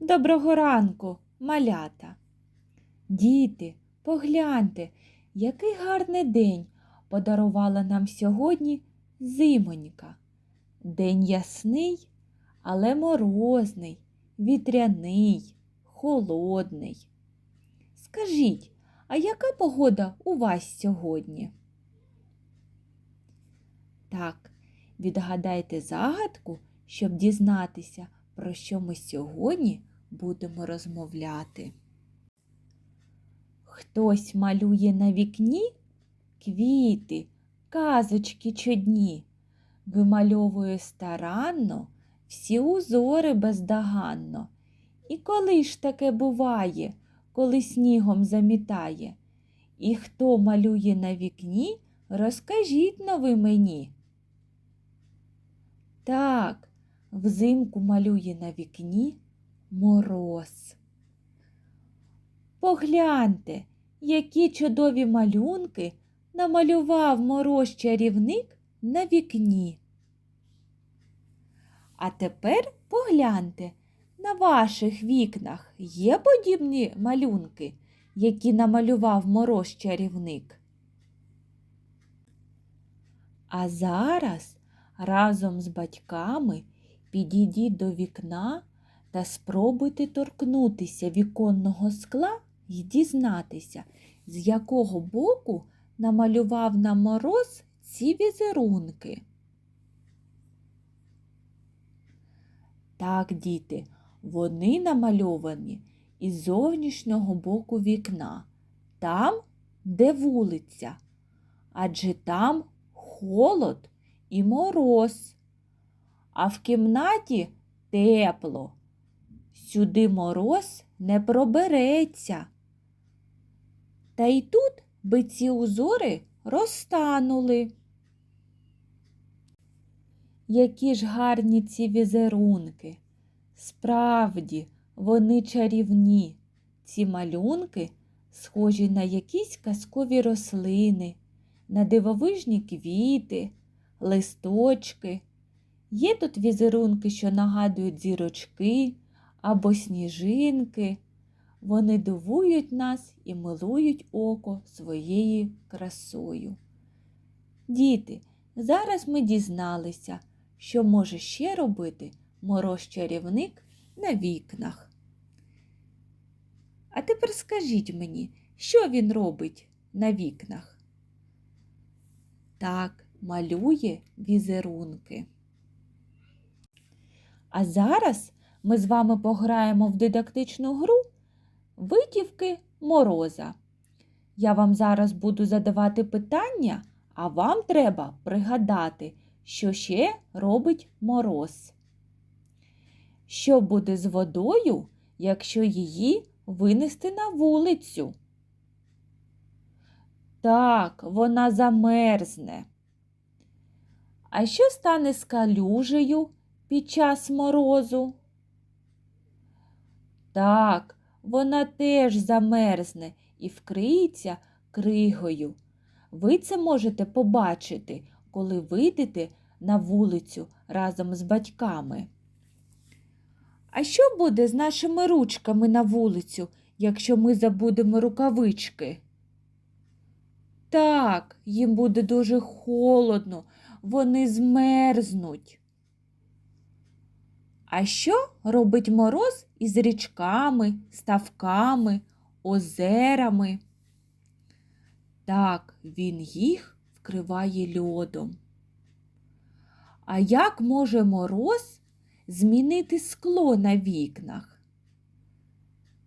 Доброго ранку, малята. Діти, погляньте, який гарний день подарувала нам сьогодні зимонька. День ясний, але морозний, вітряний, холодний. Скажіть, а яка погода у вас сьогодні? Так, відгадайте загадку, щоб дізнатися, про що ми сьогодні будемо розмовляти. Хтось малює на вікні квіти, казочки чудні, вимальовує старанно всі узори бездоганно. І коли ж таке буває, коли снігом замітає? І хто малює на вікні, розкажіть но ви мені. Так, взимку малює на вікні мороз. Погляньте, які чудові малюнки намалював мороз чарівник на вікні. А тепер погляньте, на ваших вікнах є подібні малюнки, які намалював мороз чарівник. А зараз разом з батьками підійдіть до вікна та спробуйте торкнутися віконного скла і дізнатися, з якого боку намалював на мороз ці візерунки. Так, діти, вони намальовані із зовнішнього боку вікна, там, де вулиця, адже там холод і мороз, а в кімнаті тепло. Сюди мороз не пробереться. Та й тут би ці узори розтанули. Які ж гарні ці візерунки. Справді, вони чарівні. Ці малюнки схожі на якісь казкові рослини, на дивовижні квіти, листочки. Є тут візерунки, що нагадують зірочки або сніжинки. Вони дивують нас і милують око своєю красою. Діти, зараз ми дізналися, що може ще робити мороз-чарівник на вікнах. А тепер скажіть мені, що він робить на вікнах? Так, малює візерунки. А зараз ми з вами пограємо в дидактичну гру витівки мороза. Я вам зараз буду задавати питання, а вам треба пригадати, що ще робить мороз. Що буде з водою, якщо її винести на вулицю? Так, вона замерзне. А що стане з калюжею під час морозу? Так, вона теж замерзне і вкриється кригою. Ви це можете побачити, коли вийдете на вулицю разом з батьками. А що буде з нашими ручками на вулицю, якщо ми забудемо рукавички? Так, їм буде дуже холодно, вони змерзнуть. А що робить мороз із річками, ставками, озерами? Так, він їх вкриває льодом. А як може мороз змінити скло на вікнах?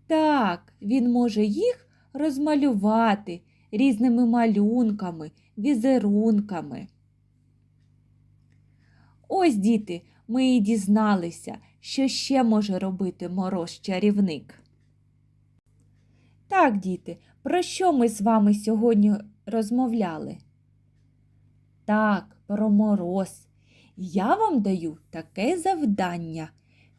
Так, він може їх розмалювати різними малюнками, візерунками. Ось, діти, ми і дізналися, що ще може робити мороз-чарівник. Так, діти, про що ми з вами сьогодні розмовляли? Так, про мороз. Я вам даю таке завдання.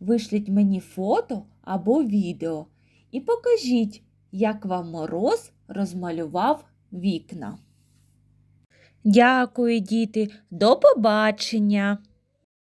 Вишліть мені фото або відео і покажіть, як вам мороз розмалював вікна. Дякую, діти, до побачення!